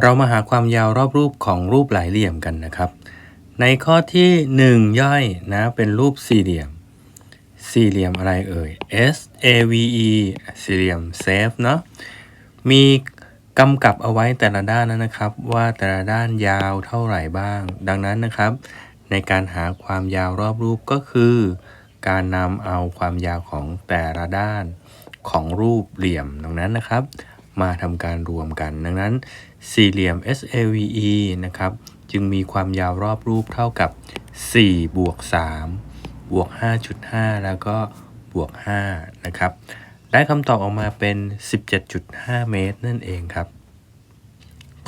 เรามาหาความยาวรอบรูปของรูปหลายเหลี่ยมกันนะครับ ในข้อที่ 1 ย่อยนะเป็นรูปสี่เหลี่ยม สี่เหลี่ยมอะไรเอ่ย S A V E สี่เหลี่ยมเซฟเนาะมีกำกับเอาไว้แต่ละด้านนะครับ ว่าแต่ละด้านยาวเท่าไหร่บ้าง ดังนั้นนะครับ ในการหาความยาวรอบรูปก็คือ การนำเอาความยาวของแต่ละด้านของรูปเหลี่ยมดังนั้นนะครับ มาทำการรวมกัน ดังนั้น สี่เหลี่ยม SAVE นะครับ จึงมีความยาวรอบรูปเท่ากับ 4 บวก 3 บวก 5.5 แล้วก็บวก 5 นะครับ ได้คำตอบออกมาเป็น 17.5 เมตรนั่นเองครับ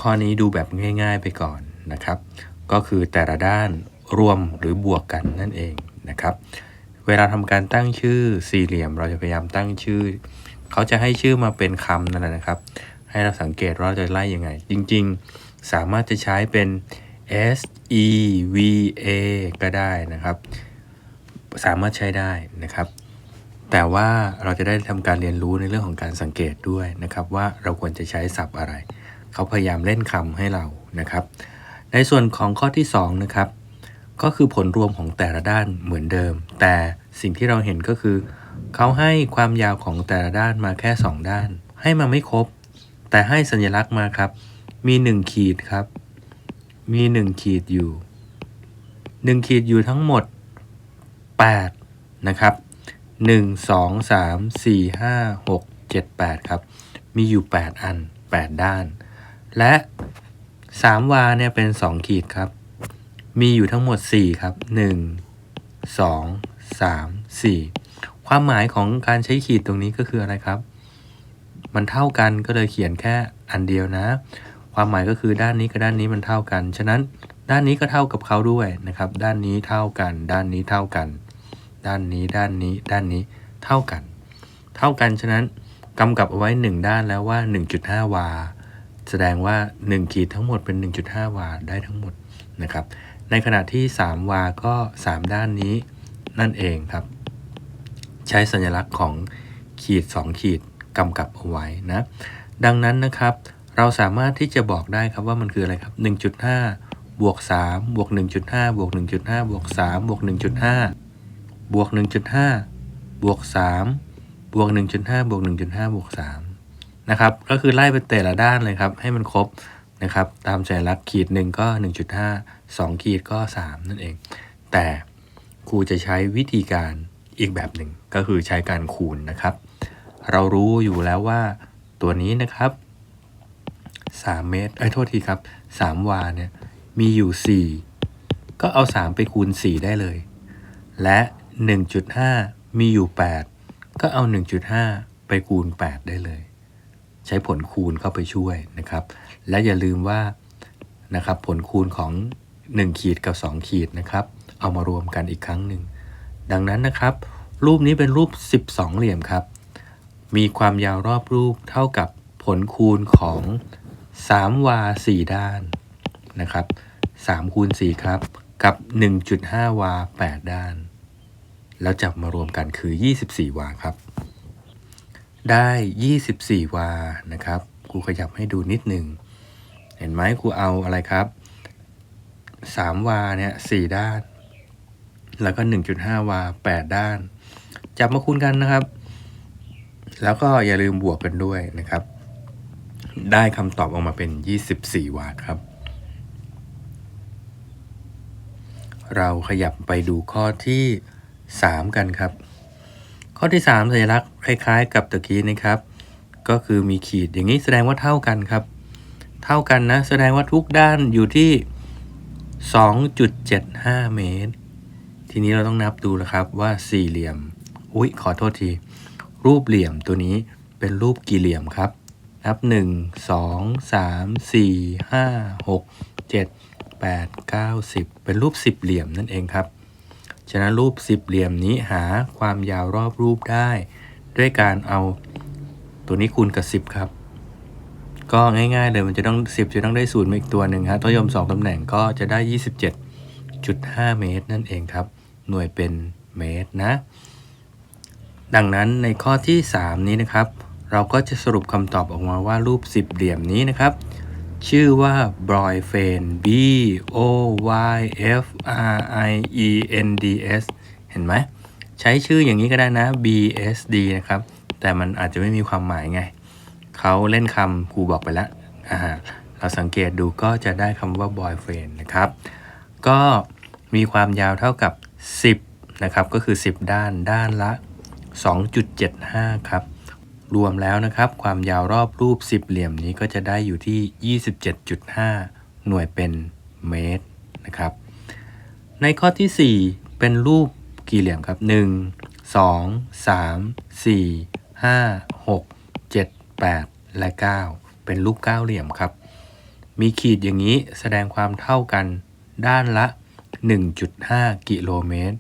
ข้อนี้ดูแบบง่ายๆไปก่อนนะครับ ก็คือแต่ละด้านรวมหรือบวกกันนั่นเองนะครับ เวลาทำการตั้งชื่อสี่เหลี่ยม เราจะพยายามตั้งชื่อ เขาจะให้ชื่อมาเป็นคำนั่นแหละนะครับ ให้เราสังเกตว่าเราจะไล่ยังไง จริงๆ สามารถจะใช้เป็น S E V A ก็ได้นะครับ สามารถใช้ได้นะครับ แต่ว่าเราจะได้ทำการเรียนรู้ในเรื่องของการสังเกตด้วยนะครับ ว่าเราควรจะใช้ศัพท์อะไร เขาพยายามเล่นคำให้เรานะครับ ในส่วนของข้อที่2นะครับก็คือผลรวมของแต่ละด้านเหมือนเดิม แต่สิ่งที่เราเห็นก็คือ เขาให้ความยาวของแต่ละด้านมาแค่ 2 ด้าน ให้มาไม่ครบ แต่ให้สัญลักษณ์มาครับ มี 1 ขีดครับ มี 1 ขีดอยู่ 1 ขีดอยู่ทั้งหมด 8 นะครับ 1 2 3 4 5 6 7 8 ครับ มีอยู่ 8 อัน 8 ด้าน และ3วาเนี่ยเป็น 2 ขีดครับ มีอยู่ทั้งหมด 4 ครับ 1 2 3 4 ความหมายของการใช้ขีดตรงนี้ก็คืออะไรครับ มันเท่ากันก็เลยเขียนแค่อันเดียวนะ ความหมายก็คือด้านนี้กับด้านนี้มันเท่ากัน ฉะนั้นด้านนี้ก็เท่ากับเขาด้วยนะครับ ด้านนี้เท่ากัน ด้านนี้เท่ากัน ด้านนี้ด้านนี้ ด้านนี้เท่ากัน เท่ากันฉะนั้นกำกับเอาไว้ 1 ด้านแล้วว่า 1.5 วา แสดงว่า 1 ขีดทั้งหมดเป็น 1.5 วาได้ทั้งหมดนะครับ ในขณะที่ 3 วาก็ 3 ด้านนี้นั่นเองครับ ใช้สัญลักษณ์ของขีด 2 ขีด กำกับเอาไว้นะดังนั้นนะครับเราสามารถที่จะบอกได้ครับว่ามันคืออะไรครับ 1.5 บวก 3 บวก 1.5 บวก 1.5 บวก 3 บวก 1.5 บวก 1.5 บวก 3 บวก 1.5 บวก 1.5 บวก 3 นะครับ ก็คือไล่ไปแต่ละด้านเลยครับ ให้มันครบนะครับ ตามสัญลักขีดหนึ่งก็ 1.5 2 ขีดก็ 3 นั่นเอง แต่ครูจะใช้วิธีการอีกแบบหนึ่งก็คือใช้การคูณนะครับ เรารู้อยู่แล้วว่าตัวนี้นะครับ 3 เมตรไอ้โทษทีครับ3วาเนี่ยมีอยู่ 4 ก็เอา 3 ไปคูณ 4 ได้เลย และ 1.5 มีอยู่ 8 ก็เอา 1.5 ไปคูณ 8 ได้เลย ใช้ผลคูณเข้าไปช่วยนะครับ และอย่าลืมว่านะครับผลคูณของ 1 ขีดกับ 2 ขีดนะครับ เอามารวมกันอีกครั้งหนึ่ง ดังนั้นนะครับ รูปนี้เป็นรูป 12 เหลี่ยมครับ มีความยาวรอบรูปเท่ากับผลคูณของ 3 วา 4 ด้านนะครับ3คูณ4ครับ กับ 1.5 วา 8 ด้าน แล้วจับมารวมกันคือ 24 วาครับ ได้ 24 วานะครับครูขยับให้ดูนิดหนึ่ง เห็นไหมครูเอาอะไรครับ 3 วาเนี่ย4ด้าน แล้วก็ 1.5 วา 8 ด้าน จับมาคูณกันนะครับ แล้วก็อย่าลืมบวกกันด้วยนะครับ ได้คำตอบออกมาเป็น 24วาครับ เราขยับไปดูข้อที่ 3 กันครับ ข้อที่ 3 สัญลักษณ์คล้ายๆ กับตะกี้นะครับ ก็คือมีขีดอย่างนี้แสดงว่าเท่ากันครับ เท่ากันนะ แสดงว่าทุกด้านอยู่ที่ 2.75 เมตร ทีนี้เราต้องนับดูนะครับว่าสี่เหลี่ยม อุ๊ย ขอโทษที รูปเหลี่ยมตัวนี้เป็นรูปกี่เหลี่ยมครับ นับ 1 2 3 4 5 6 7 8 9 10 เป็นรูปสิบเหลี่ยมนั่นเองครับ ฉะนั้นรูปสิบเหลี่ยมนี้หาความยาวรอบรูปได้ ด้วยการเอาตัวนี้คูณกับ 10 ครับ ก็ง่ายๆเลยมันจะต้อง 10 จะต้องได้ศูนย์มาอีกตัวหนึ่งฮะตัวยม 2ตำแหน่งก็จะได้ 27.5 เมตรนั่นเองครับ หน่วยเป็นเมตรนะ ดังนั้นในข้อที่ 3 นี้นะครับ เราก็จะสรุปคำตอบออกมาว่ารูปสิบเหลี่ยมนี้นะครับ ชื่อว่า b r o y f r e n B O Y F R I E N D S เห็นไหม ใช้ชื่ออย่างนี้ก็ได้นะ B S D นะครับ แต่มันอาจจะไม่มีความหมายไง เขาเล่นคำครูบอกไปแล้วอ่าเราสังเกตดูก็จะได้คำว่า boyfriend นะครับ ก็มีความยาวเท่ากับ 10 นะครับ ก็คือ 10 ด้านด้านละ 2.75 ครับ รวมแล้วนะครับ ความยาวรอบรูป 10 เหลี่ยมนี้ก็จะได้อยู่ที่ 27.5 หน่วยเป็นเมตรนะครับ ในข้อที่ 4 เป็นรูปกี่เหลี่ยมครับ 1 2 3 4 5 6 7 8 และ 9 เป็นรูปเก้าเหลี่ยมครับ มีขีดอย่างนี้แสดงความเท่ากันด้านละ 1.5 กิโลเมตร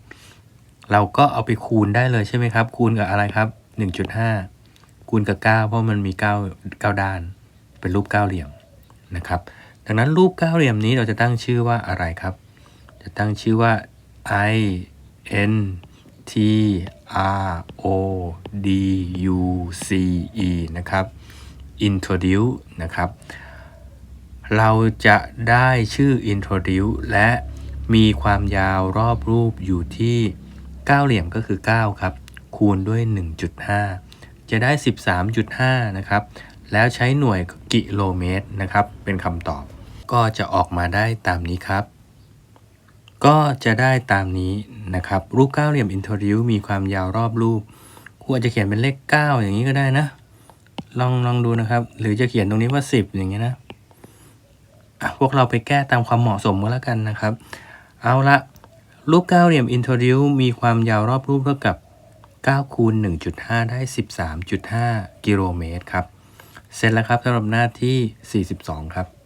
เราก็เอาไปคูณได้เลยใช่ไหมครับ คูณกับอะไรครับ 1.5 คูณกับ 9 เพราะมันมี 9 9 ด้าน เป็นรูปเก้าเหลี่ยมนะครับดังนั้นรูปเก้าเหลี่ยมนี้เราจะตั้งชื่อว่าอะไรครับ จะตั้งชื่อว่า I N T R O D U C E นะครับ introduce นะครับ เราจะได้ชื่อ introduce และมีความยาวรอบรูปอยู่ที่ เก้าเหลี่ยมก็คือ 9 ครับ คูณด้วย 1.5 จะได้ 13.5 นะครับ แล้วใช้หน่วยกิโลเมตรนะครับ เป็นคำตอบ ก็จะออกมาได้ตามนี้ครับ ก็จะได้ตามนี้นะครับ รูปเก้าเหลี่ยม introduce มีความยาวรอบรูปครูอาจจะเขียนเป็นเลข 9 อย่างนี้ก็ได้นะ ลองลองดูนะครับ หรือจะเขียนตรงนี้ว่า 10 อย่างเงี้ยนะะพวกเราไปแก้ตามความเหมาะสมก็แล้วกันนะครับ เอาละ รูปเก้าเหลี่ยม introduce มีความยาวรอบรูปเท่ากับ9คูณ1.5 ได้ 13.5 กิโลเมตรครับ เสร็จแล้วครับสำหรับหน้าที่ 42 ครับ